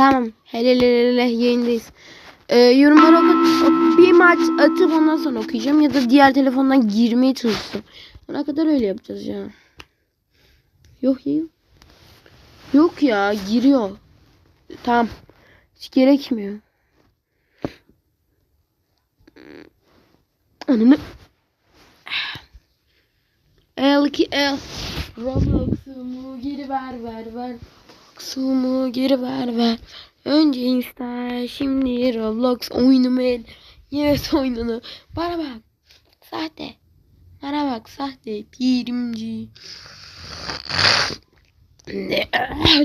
Tamam. Hele hele hele yayındayız. Ee, ok- bir maç atıp ondan sonra okuyacağım. Ya da diğer telefondan girmeye çalışacağım. Ona kadar öyle yapacağız ya. Yok ya. Yok ya giriyor. Tamam. Hiç gerekmiyor. Ananı. L2 L. Roblox'umu geri ver ver ver. Roblox'umu geri ver ver. Önce Insta şimdi Roblox el. Yes oyununu. Bana bak. Sahte. Bana bak sahte. Pirimci. Ne?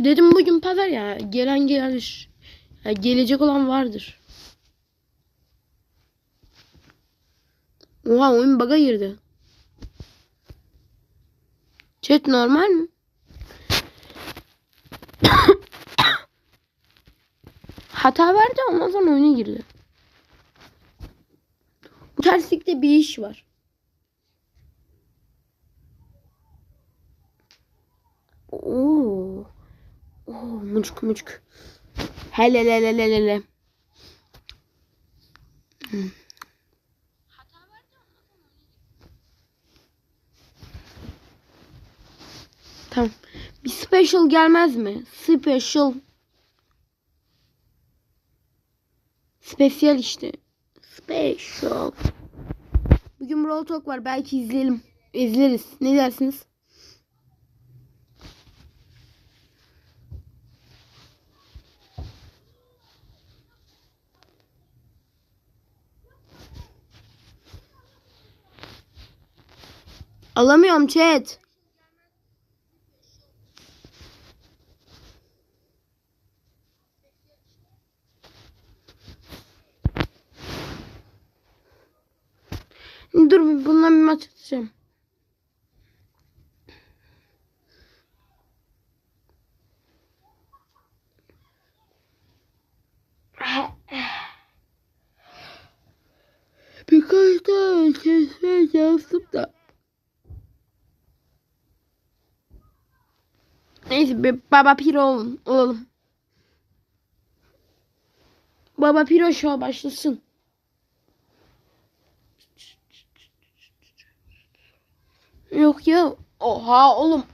Dedim bugün pazar ya. Gelen gelir. Ya gelecek olan vardır. Oha oyun bug'a girdi. Chat normal mi? Hata verdi ondan sonra oyuna girdi. Bu terslikte bir iş var. Oo. Oo mucuk mucuk. Hele hele hele hele. Hmm. Tamam. Bir special gelmez mi? Special. Spesyal işte. Special. Bugün Brawl Talk var. Belki izleyelim. İzleriz. Ne dersiniz? Alamıyorum chat. Dur bir bundan bir maç atacağım. Birkaç tane kesme yazdım da. Neyse bir baba piro olun, olalım. Baba piro show başlasın. Yok ya. Oha oğlum.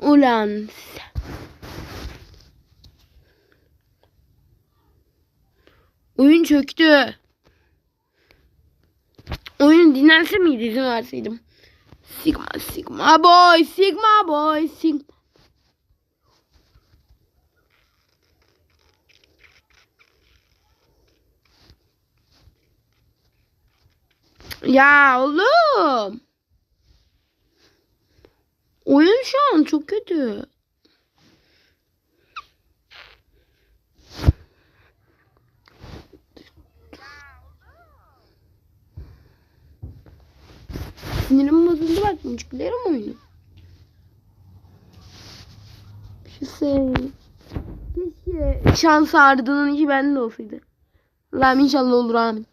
Ulan. Oyun çöktü. Oyun dinlense miydi izin verseydim. Sigma Sigma boy Sigma boy Sigma. Ya oğlum. Oyun şu an çok kötü. Sinirim bozuldu bak müziklerim oyunu. Şu şey. Keşke şans ardının ki bende olsaydı. Allah'ım inşallah olur amin.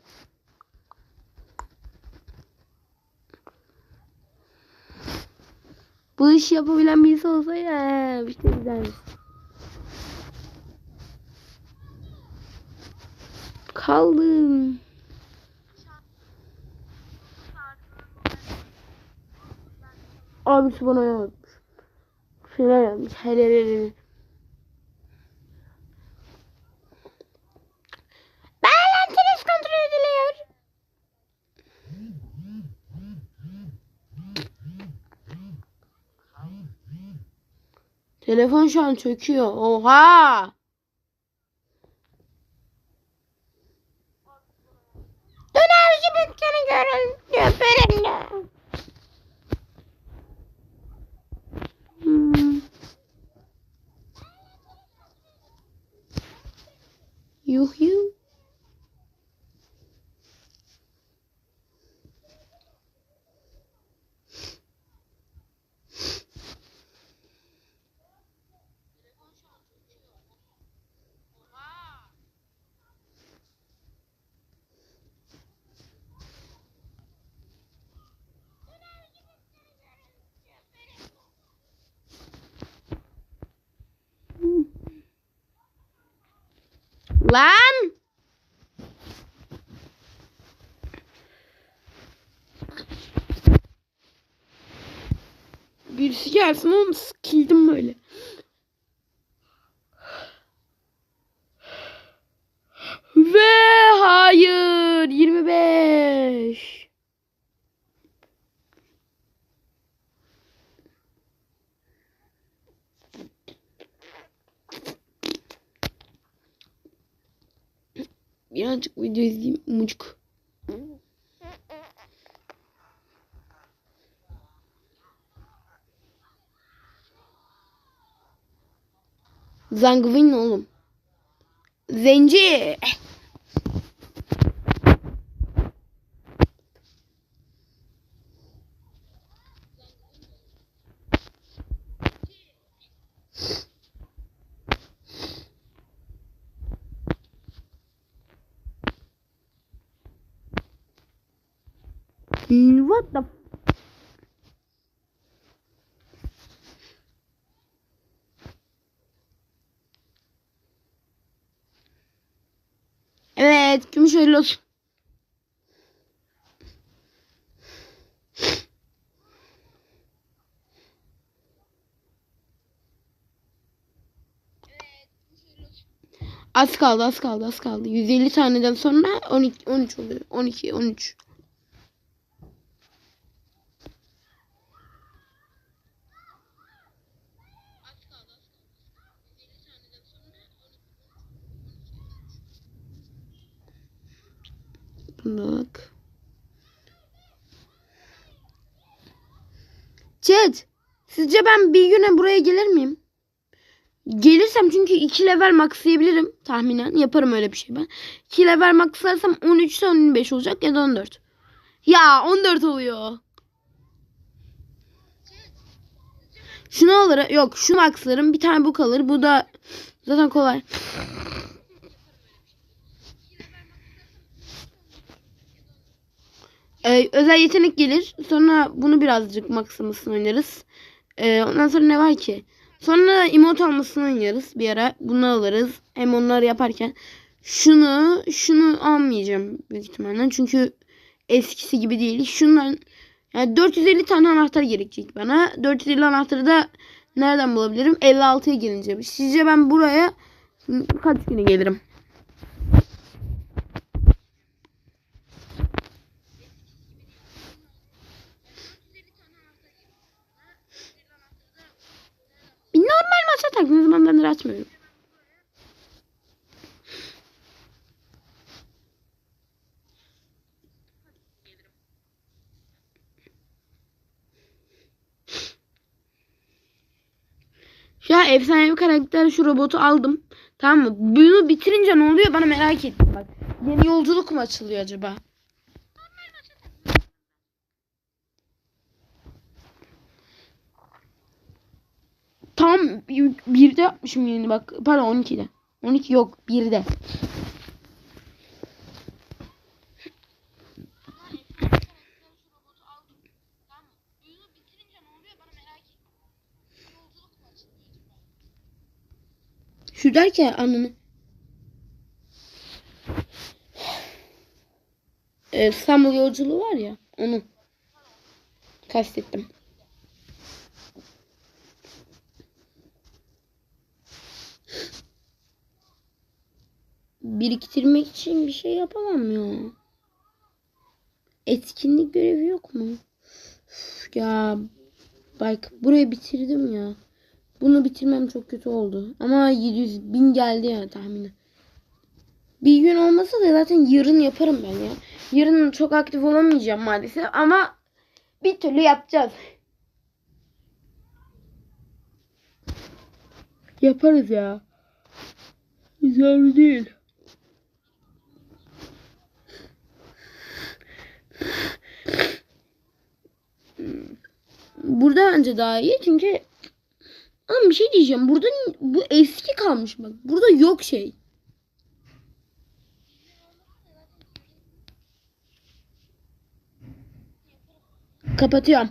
Bu işi yapabilen birisi olsa ya işte güzel. Kaldım. Abisi bana yazmış. Şeyler yazmış. Hele hele hele. Bağlantınız kontrol ediliyor. Telefon şu an çöküyor. Oha! Dönerci dükkanı görün. Lan! Birisi gelsin oğlum sıkıldım böyle. Birazcık video izleyeyim. Mucuk. Zangvin oğlum. Zenci. What the Evet, gümüş öyle. Az kaldı, az kaldı, az kaldı. 150 taneden sonra 12 13 oluyor. 12 13. Bak. Chat. Sizce ben bir güne buraya gelir miyim? Gelirsem çünkü 2 level maxlayabilirim tahminen. Yaparım öyle bir şey ben. 2 level maxlarsam 13 ise 15 olacak ya da 14. Ya 14 oluyor. Şunu alır. Yok şu maxlarım. Bir tane bu kalır. Bu da zaten kolay. Ee, özel yetenek gelir. Sonra bunu birazcık maksimusunu oynarız. Ee, ondan sonra ne var ki? Sonra emot almasını oynarız bir ara. Bunu alırız. Hem onları yaparken. Şunu, şunu almayacağım büyük ihtimalle. Çünkü eskisi gibi değil. Şundan yani 450 tane anahtar gerekecek bana. 450 anahtarı da nereden bulabilirim? 56'ya gelince. Sizce ben buraya kaç güne gelirim? Bir maç atak. Ne zamandır açmıyorum. Şu an efsanevi karakter şu robotu aldım. Tamam mı? Bunu bitirince ne oluyor bana merak ettim bak. Yeni yolculuk mu açılıyor acaba? Tam birde yapmışım yeni bak. Pardon 12'de. 12 yok birde. Şu derken anını. Ee, İstanbul yolculuğu var ya onu kastettim. Biriktirmek için bir şey yapamam ya. Etkinlik görevi yok mu? Üf, ya bak burayı bitirdim ya. Bunu bitirmem çok kötü oldu. Ama 700 bin geldi ya tahmini. Bir gün olmasa da zaten yarın yaparım ben ya. Yarın çok aktif olamayacağım maalesef ama bir türlü yapacağız. Yaparız ya. Zor değil. Burada bence daha iyi çünkü ama bir şey diyeceğim. Burada bu eski kalmış bak. Burada yok şey. Kapatıyorum.